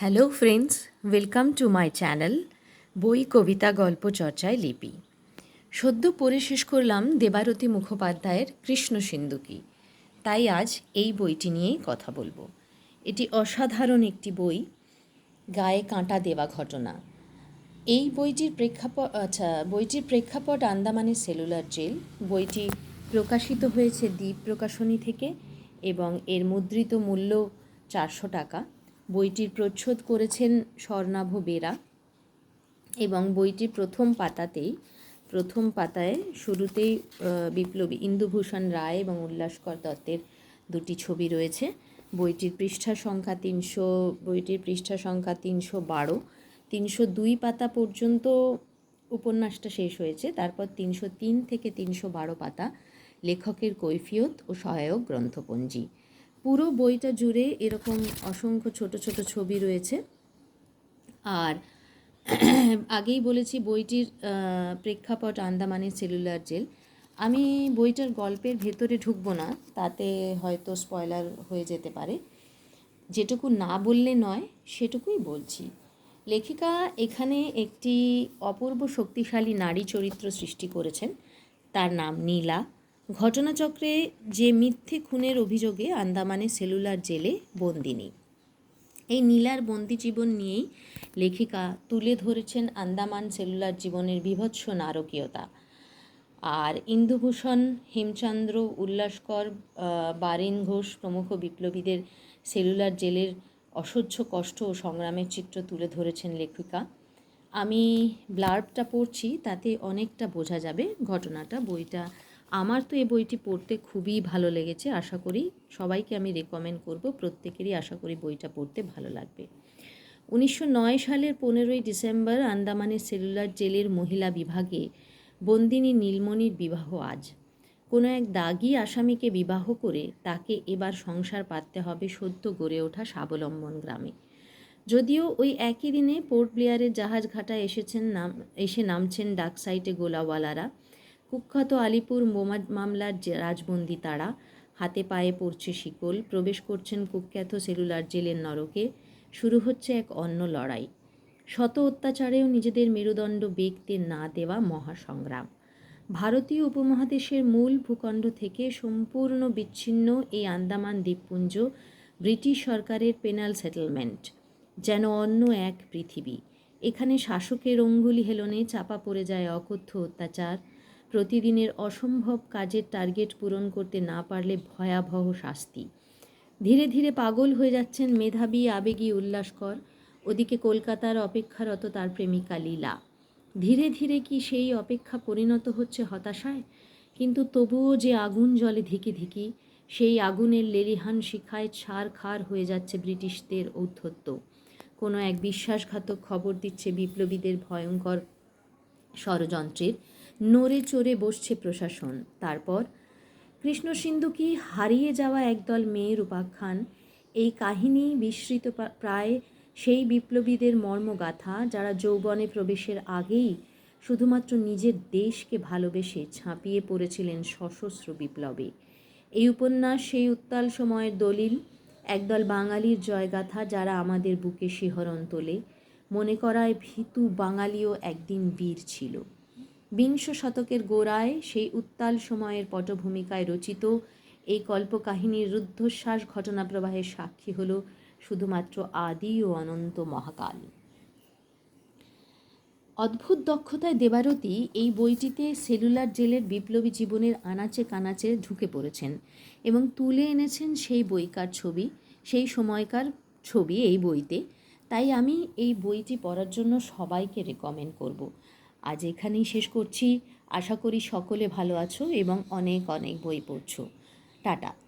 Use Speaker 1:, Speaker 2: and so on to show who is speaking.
Speaker 1: Hello friends welcome to my channel বই কবিতা গল্প চর্চায় লিপি সদ্য পড়ে শেষ করলাম দেবারতী মুখোপাধ্যায়ের কৃষ্ণ সিন্ধুকি। তাই আজ এই বইটি নিয়েই কথা বলব। এটি অসাধারণ একটি বই, গায়ে কাঁটা দেওয়া ঘটনা। এই বইটির প্রেক্ষাপট আচ্ছা বইটির প্রেক্ষাপট আন্দামানের সেলুলার জেল। বইটি প্রকাশিত হয়েছে দ্বীপ প্রকাশনী থেকে এবং এর মুদ্রিত মূল্য চারশো টাকা। বইটির প্রচ্ছদ করেছেন স্বর্ণাভ বেরা এবং বইটির প্রথম পাতাতেই, প্রথম পাতায় শুরুতেই বিপ্লবী ইন্দুভূষণ রায় এবং উল্লাসকর দত্তের দুটি ছবি রয়েছে। বইটির পৃষ্ঠা সংখ্যা তিনশো, বইটির পৃষ্ঠা সংখ্যা তিনশো বারো। তিনশো দুই পাতা পর্যন্ত উপন্যাসটা শেষ হয়েছে। তারপর তিনশো তিন থেকে তিনশো বারো পাতা লেখকের কৈফিয়ত ও সহায়ক গ্রন্থপঞ্জি। পুরো বইটা জুড়ে এরকম অসংখ্য ছোট ছোট ছবি রয়েছে। আর আগেই বলেছি বইটির প্রেক্ষাপট আন্দামানের সেলুলার জেল। আমি বইটার গল্পের ভেতরে ঢুকবো না, তাতে হয়তো স্পয়লার হয়ে যেতে পারে। যেটুকু না বললে নয়, সেটুকুই বলছি। লেখিকা এখানে একটি অপূর্ব শক্তিশালী নারী চরিত্র সৃষ্টি করেছেন। তার নাম নীলা। ঘটনাচক্রে যে মিথ্যে খুনের অভিযোগে আন্দামানে সেলুলার জেলে বন্দিনী। এই নীলার বন্দি জীবন নিয়েই লেখিকা তুলে ধরেছেন আন্দামান সেলুলার জীবনের বিভৎস নারকীয়তা। আর ইন্দুভূষণ, হেমচন্দ্র, উল্লাসকর বারেন ঘোষ প্রমুখ বিপ্লবীদের সেলুলার জেলের অসহ্য কষ্ট ও সংগ্রামের চিত্র তুলে ধরেছেন লেখিকা। আমি ব্লার্বটা পড়ছি, তাতে অনেকটা বোঝা যাবে ঘটনাটা, বইটা আমার তো এই বইটি পড়তে খুবই ভালো লেগেছে, আশা করি সবাইকে আমি রেকমেন্ড করব, প্রত্যেকেরই আশা করি বইটা পড়তে ভালো লাগবে। উনিশশো নয় সালের পনেরোই ডিসেম্বর আন্দামানের সেলুলার জেলের মহিলা বিভাগে বন্দিনী নীলমণির বিবাহ আজ। কোনো এক দাগি আসামিকে বিবাহ করে তাকে এবার সংসার পাততে হবে সদ্য গড়ে ওঠা স্বাবলম্বন গ্রামে। যদিও ওই একই দিনে পোর্ট ব্লেয়ারের জাহাজ ঘাটায় এসেছেন নাম, এসে নামছেন ডাক সাইটে গোলাওয়ালারা কুখ্যাত আলিপুর বোমা মামলার রাজবন্দি তারা, হাতে পায়ে পড়ছে শিকল, প্রবেশ করছেন কুখ্যাত সেলুলার জেলের নরকে, শুরু হচ্ছে এক অন্য লড়াই। শত অত্যাচারেও নিজেদের মেরুদণ্ড বেগতে না দেওয়া মহাসংগ্রাম। ভারতীয় উপমহাদেশের মূল ভূখণ্ড থেকে সম্পূর্ণ বিচ্ছিন্ন এই আন্দামান দ্বীপপুঞ্জ ব্রিটিশ সরকারের পেনাল সেটেলমেন্ট, যেন অন্য এক পৃথিবী। এখানে শাসকের অঙ্গুলি হেলনে চাপা পড়ে যায় অকথ্য অত্যাচার প্রতিদিনের অসম্ভব কাজের টার্গেট পূরণ করতে না পারলে ভয়াবহ শাস্তি। ধীরে ধীরে পাগল হয়ে যাচ্ছেন মেধাবী আবেগী উল্লাসকর। ওদিকে কলকাতার অপেক্ষারত তার প্রেমিকা লীলা। ধীরে ধীরে কি সেই অপেক্ষা পরিণত হচ্ছে হতাশায়? কিন্তু তবুও যে আগুন জলে ধিকি ধিকি, সেই আগুনের লেলিহান শিখায় ছার খার হয়ে যাচ্ছে ব্রিটিশদের ঔদ্ধত্য। কোনো এক বিশ্বাসঘাতক খবর দিচ্ছে বিপ্লবীদের ভয়ঙ্কর ষড়যন্ত্রের। নড়ে চড়ে বসছে প্রশাসন। তারপর, কৃষ্ণ সিন্ধুকি হারিয়ে যাওয়া একদল মেয়ের উপাখ্যান এই কাহিনী বিস্মৃত প্রায় সেই বিপ্লবীদের মর্মগাথা যারা যৌবনে প্রবেশের আগেই শুধুমাত্র নিজের দেশকে ভালোবেসে ঝাঁপিয়ে পড়েছিলেন সশস্ত্র বিপ্লবে। এই উপন্যাস সেই উত্তাল সময়ের দলিল, একদল বাঙালির জয়গাথা যারা আমাদের বুকে শিহরণ তোলে। মনে করায় ভীতু বাঙালিও একদিন বীর ছিল। বিংশ শতকের গোড়ায় সেই উত্তাল সময়ের পটভূমিকায় রচিত এই কল্পকাহিনীর রুদ্ধশ্বাস ঘটনাপ্রবাহের সাক্ষী হল শুধুমাত্র আদি ও অনন্ত মহাকাল। অদ্ভুত দক্ষতায় দেবারতী এই বইটিতে সেলুলার জেলের বিপ্লবী জীবনের আনাচে কানাচে ঢুকে পড়েছেন এবং তুলে এনেছেন সেই বইকার ছবি, সেই সময়কার ছবি এই বইতে। তাই আমি এই বইটি পড়ার জন্য সবাইকে রেকমেন্ড করব। আজ এখানেই শেষ করছি। আশা করি সকলে ভালো আছো এবং অনেক অনেক বই পড়ছো। টাটা।